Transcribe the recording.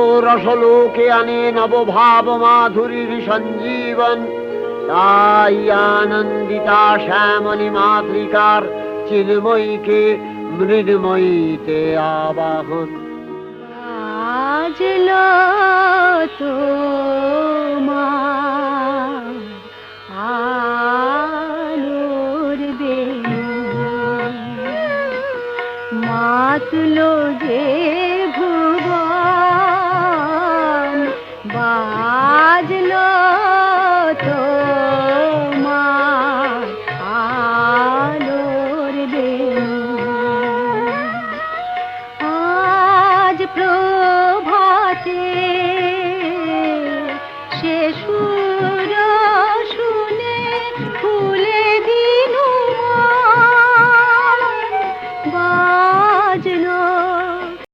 ও রসলোকে আনে নবভাব মাধুরীর সঞ্জীবন। তাই আনন্দিতা শ্যামলী মাতৃকার চিন্ময়ীকে মৃন্ময়ীতে আবাহন। তোমার আলোর বেণু মাতলো যে आज लो